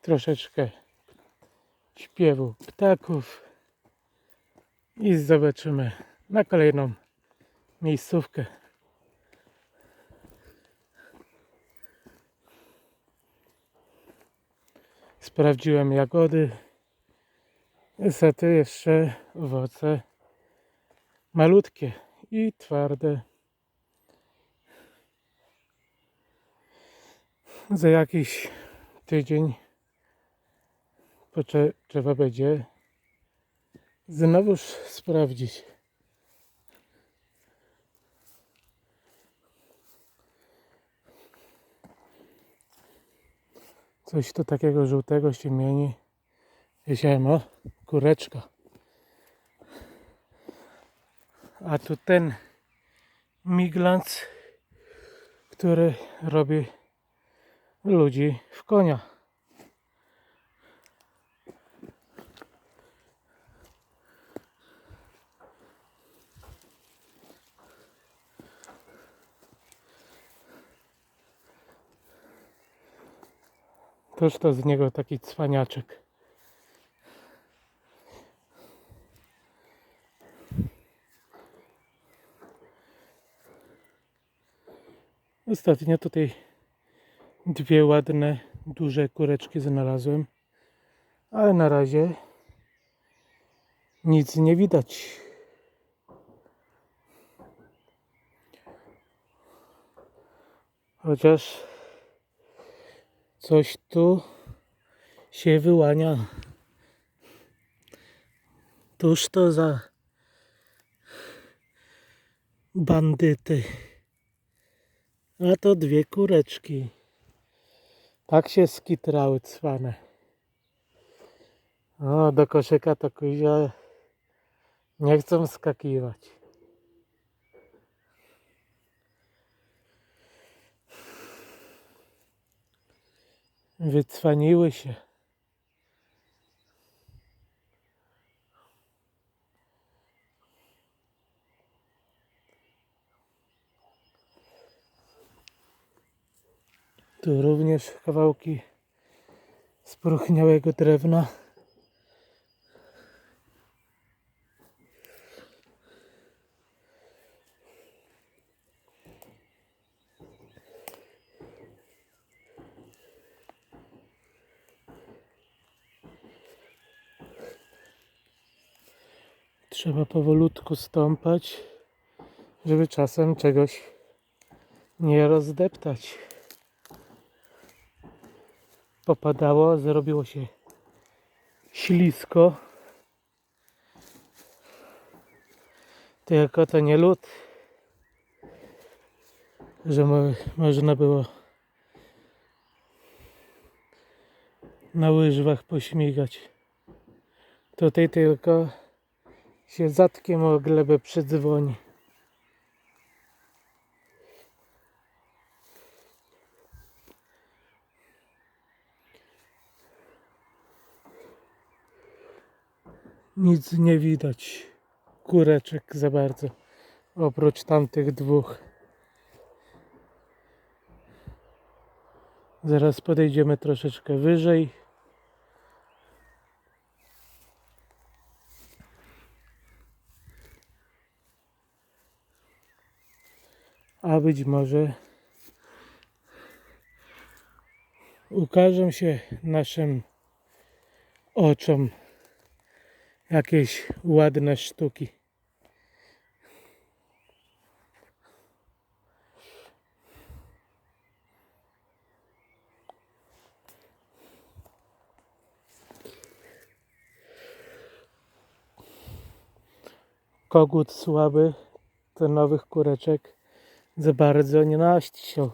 troszeczkę śpiewu ptaków i zobaczymy na kolejną miejscówkę. Sprawdziłem jagody. Niestety jeszcze owoce malutkie i twarde. Za jakiś tydzień trzeba będzie znowuż sprawdzić. Coś tu takiego żółtego się mieni. Wziąłem, o, kureczka. A tu ten miglanc, który robi ludzi w konia. Toż to z niego taki cwaniaczek. Ostatnio tutaj dwie ładne, duże kureczki znalazłem, ale na razie nic nie widać. Chociaż coś tu się wyłania. Tuż to za bandyty. A to dwie kureczki. Tak się skitrały cwane. O, do koszyka to kuzia nie chcą skakiwać. Wycwaniły się. Tu również kawałki spróchniałego drewna. Trzeba powolutku stąpać, żeby czasem czegoś nie rozdeptać. Popadało, zrobiło się ślisko. Tylko to nie lód, że mo- można było na łyżwach pośmigać. Tutaj tylko się zatkiem o glebę przydzwoni. Nic nie widać kureczek za bardzo, oprócz tamtych dwóch. Zaraz podejdziemy troszeczkę wyżej. A być może ukażą się naszym oczom jakieś ładne sztuki. Kogut słaby, to nowych kureczek za bardzo nie naścił.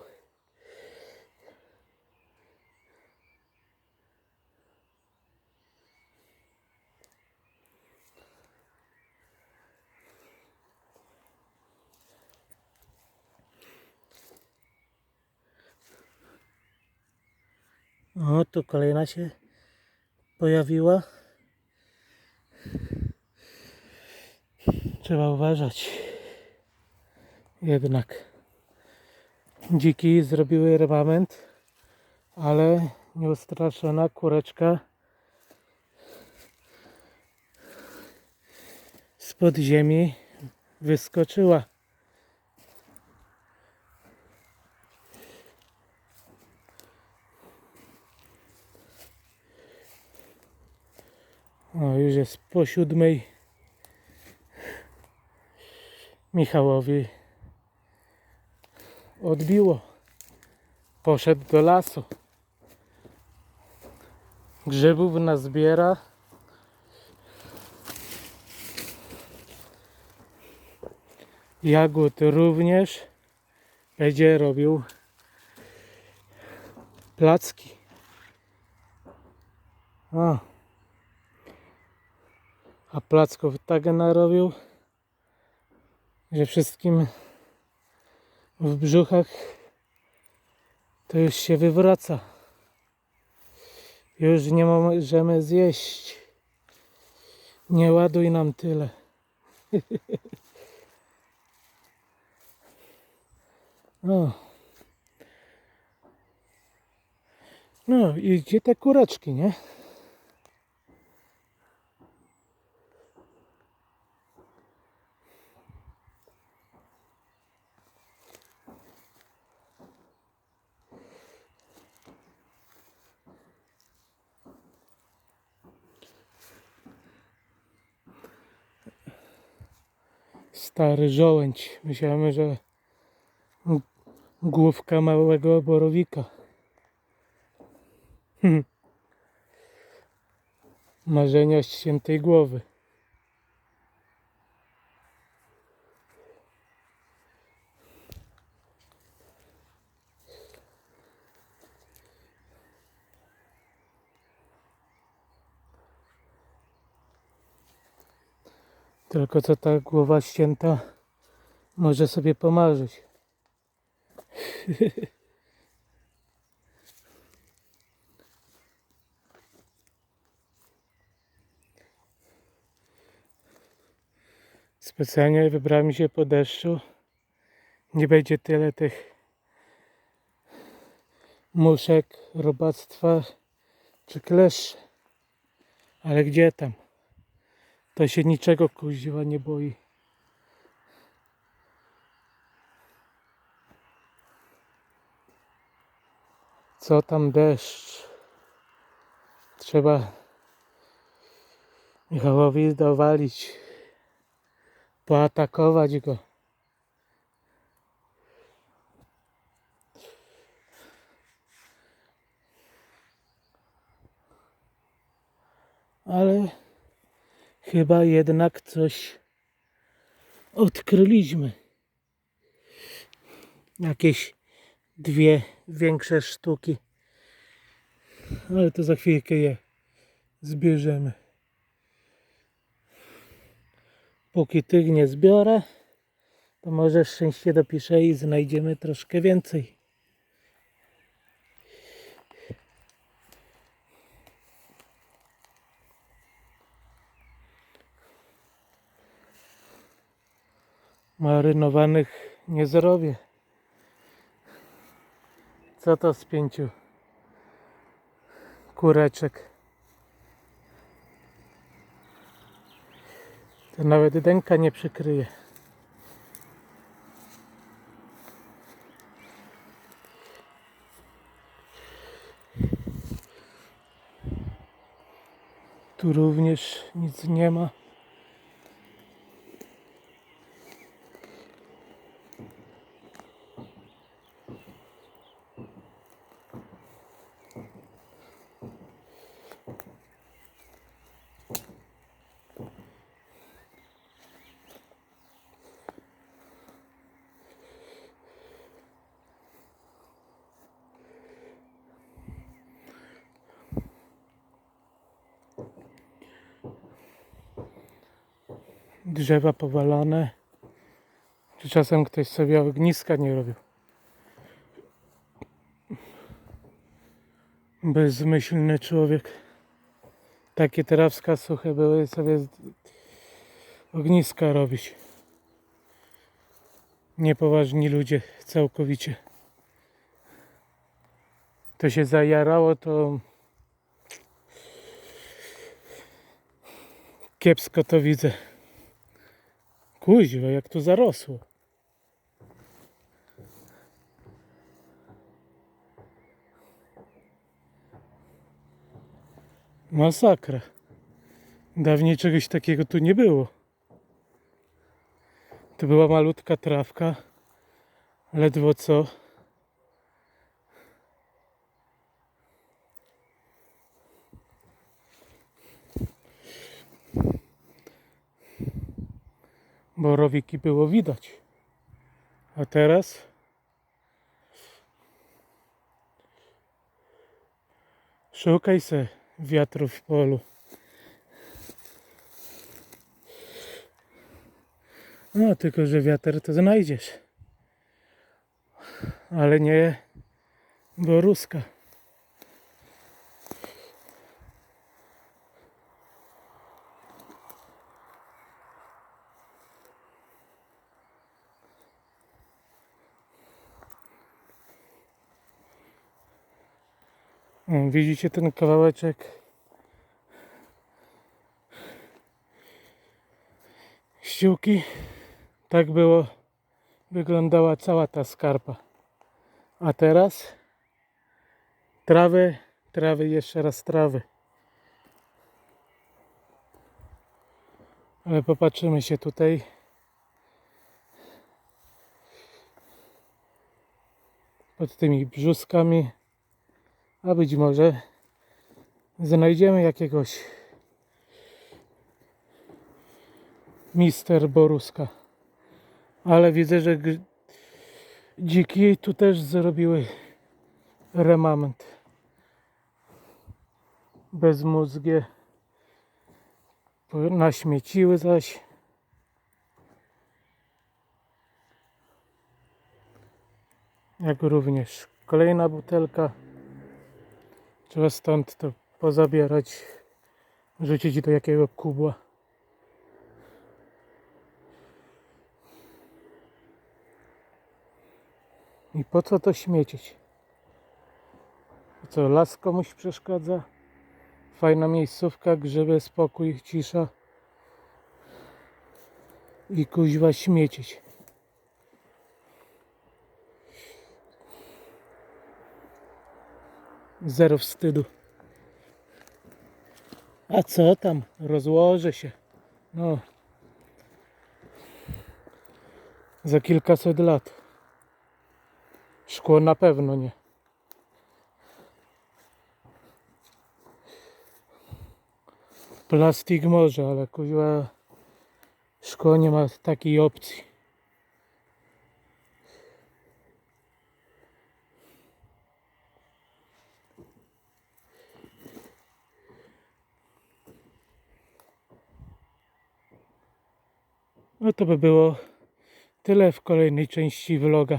O, tu kolejna się pojawiła. Trzeba uważać. Jednak dziki zrobiły remament, ale nieustraszona kureczka spod ziemi wyskoczyła. O, już jest po siódmej. Michałowi odbiło. Poszedł do lasu. Grzybów nazbiera. Jagód również będzie robił placki. O. A placków tak narobił, że wszystkim w brzuchach to już się wywraca. Już nie możemy zjeść. Nie ładuj nam tyle. No. No i gdzie te kureczki, nie? Stary żołędź. Myślałem, że główka małego borowika. Hmm. Marzenia świętej głowy. Tylko co ta głowa ścięta może sobie pomarzyć. Specjalnie wybrałem się po deszczu. Nie będzie tyle tych muszek, robactwa czy kleszczy. Ale gdzie tam? To się niczego nie boi. Co tam deszcz? Trzeba Michałowi dowalić, poatakować go. Ale chyba jednak coś odkryliśmy. Jakieś dwie większe sztuki. Ale to za chwilkę je zbierzemy. Póki tych nie zbiorę, to może szczęście dopiszę i znajdziemy troszkę więcej. Marynowanych nie zrobię. Co to z pięciu kureczek? To nawet dęka nie przykryje. Tu również nic nie ma. Drzewa powalone. Czy czasem ktoś sobie ogniska nie robił? Bezmyślny człowiek. Takie trawska suche były sobie ogniska robić. Niepoważni ludzie całkowicie. to się zajarało, to kiepsko to widzę. Kuźwa, jak tu zarosło. Masakra. Dawniej czegoś takiego tu nie było. To była malutka trawka. Ledwo co. Borowiki było widać. A teraz szukaj se wiatru w polu. No, tylko że wiatr to znajdziesz. Ale nie boruska. Widzicie ten kawałeczek? Ściółki. Tak było, wyglądała cała ta skarpa. A teraz trawy, trawy, jeszcze raz trawy. Ale popatrzymy się tutaj. Pod tymi brzuskami. A być może znajdziemy jakiegoś mister Boruska. Ale widzę, że dziki tu też zrobiły remament. Bezmózgie. Naśmieciły zaś. Jak również kolejna butelka. Trzeba stąd to pozabierać, rzucić do jakiego kubła. I po co to śmiecić? Co, las komuś przeszkadza? Fajna miejscówka, grzyby, spokój, cisza. I kuźwa śmiecić. Zero wstydu. A co tam? Rozłoży się. No. Za kilkaset lat. Szkło na pewno nie. Plastik może, ale kuźwa szkło nie ma takiej opcji. No to by było tyle w kolejnej części vloga.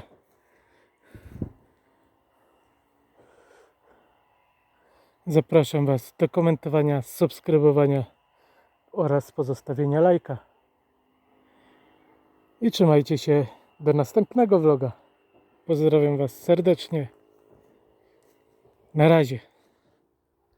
Zapraszam Was do komentowania, subskrybowania oraz pozostawienia lajka. I trzymajcie się do następnego vloga. Pozdrawiam Was serdecznie. Na razie.